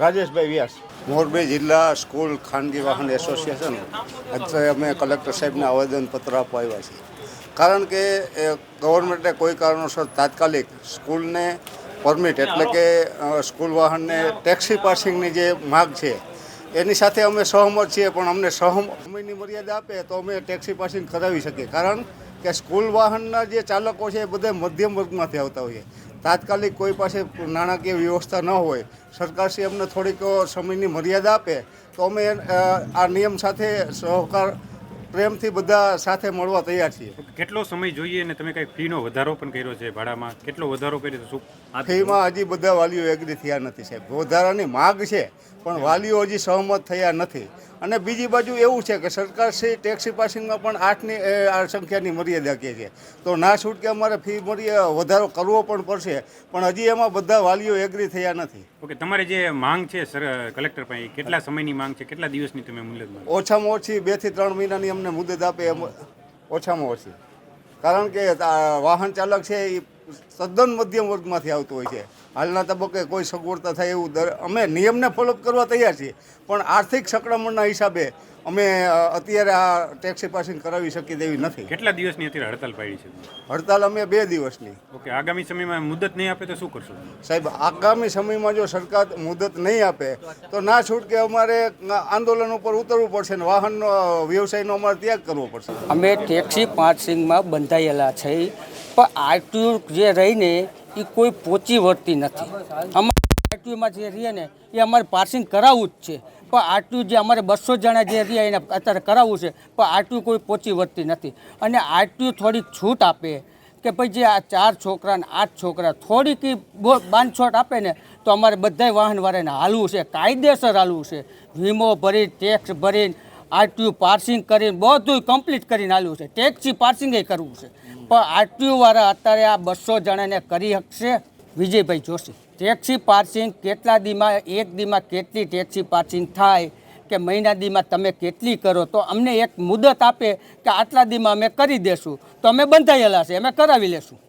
રાજેશભાઈ વ્યાસ. મોરબી જિલ્લા સ્કૂલ ખાનગી વાહન એસોસિએશન. અત્યારે અમે કલેક્ટર સાહેબને આવેદનપત્ર આપવા છીએ. કારણ કે ગવર્મેન્ટે કોઈ કારણોસર તાત્કાલિક સ્કૂલને પરમિટ, એટલે કે સ્કૂલ વાહનને ટેક્સી પાસિંગની જે માગ છે એની સાથે અમે સહમત છીએ, પણ અમને સહમ, સમયની મર્યાદા આપે તો અમે ટેક્સી પાસિંગ કરાવી શકીએ. કારણ કે સ્કૂલ વાહનના જે ચાલકો છે એ બધા મધ્યમ વર્ગમાંથી આવતા હોય તાત્કાલિક કોઈ પાસે નાણાકીય વ્યવસ્થા ન હોય, સરકારશ્રી અમને થોડીક સમયની મર્યાદા આપે, તો અમે આ નિયમ સાથે સહકાર પ્રેમથી બધા સાથે મળવા તૈયાર છીએ. કેટલો સમય જોઈએ અને તમે કંઈક ફીનો વધારો પણ કર્યો છે ભાડામાં? કેટલો વધારો કર્યો તો શું ફીમાં હજી બધા વાલીઓ એગ્રી થયા નથી સાહેબ. વધારાની માગ છે પણ વાલીઓ હજી સહમત થયા નથી. અને બીજી બાજુ એવું છે કે સરકારશ્રી ટેક્સી પાસિંગમાં પણ આઠની આ સંખ્યાની મર્યાદા કહે છે. તો ના છૂટકે અમારે ફી મર્યા વધારો કરવો પણ પડશે પણ હજી એમાં બધા વાલીઓ એગ્રી થયા નથી. ઓકે તમારી જે માંગ છે સર કલેક્ટર પાસે કેટલા સમયની માંગ છે? કેટલા દિવસની તમે મુદત ઓછામાં ઓછી બેથી ત્રણ મહિનાની અમને મુદત આપે ઓછામાં ઓછી. કારણ કે વાહન ચાલક છે એ તદ્દન મધ્યમ વર્ગમાંથી આવતો હોય છે. હાલના તબક્કે કોઈ સગવડતા થાય એવું દર અમે નિયમને ફોલોઅપ કરવા તૈયાર છીએ. પણ આર્થિક સંક્રમણના હિસાબે અમે અત્યારે આ ટેક્સી પાસિંગ કરાવી શકીએ તેવી નથી. કેટલા દિવસની અત્યારે હડતાલ પાડી છે? હડતાલ અમે બે દિવસની. ઓકે આગામી સમયમાં મુદત નહીં આપે તો શું કરશો? સાહેબ આગામી સમયમાં જો સરકાર મુદત નહીં આપે તો ના છૂટકે અમારે આંદોલન ઉપર ઉતરવું પડશે ને વાહનનો વ્યવસાયનો અમારે ત્યાગ કરવો પડશે. અમે ટેક્સી પાસિંગમાં બંધાયેલા છે. પણ આરટીયુ જે રહીને એ કોઈ પહોંચી વળતી નથી. અમારે આરટીયુમાં જે રહીએ ને, એ અમારે પાર્સિંગ કરાવવું જ છે. પણ આરટીયુ જે અમારે બસો જણા જે રહ્યા એને અત્યારે કરાવવું છે, પણ આરટીયુ કોઈ પહોંચી વળતી નથી. અને આરટીયુ થોડીક છૂટ આપે કે ભાઈ જે આ ચાર છોકરા ને આઠ છોકરા થોડીક બાંધછોટ આપે ને, તો અમારે બધાય વાહનવાળાને હાલવું છે, કાયદેસર હાલવું છે. વીમો ભરી ટેક્સ ભરીને આરટીયુ પાર્સિંગ કરીને બધું કમ્પ્લીટ કરીને આવ્યું છે. ટેક્સી પાર્સિંગ કરવું છે. પણ આરટીયુ વાળા અત્યારે આ બસો જણાને કરી શકશે વિજયભાઈ જોશી. ટેક્સી પાર્સિંગ કેટલા દીમાં, એક દીમાં કેટલી ટેક્સી પાર્સિંગ થાય કે મહિના દીમાં તમે કેટલી કરો? તો અમને એક મુદત આપે કે આટલા દીમાં અમે કરી દેશું. તો અમે બંધાયેલા છે, અમે કરાવી લેશું.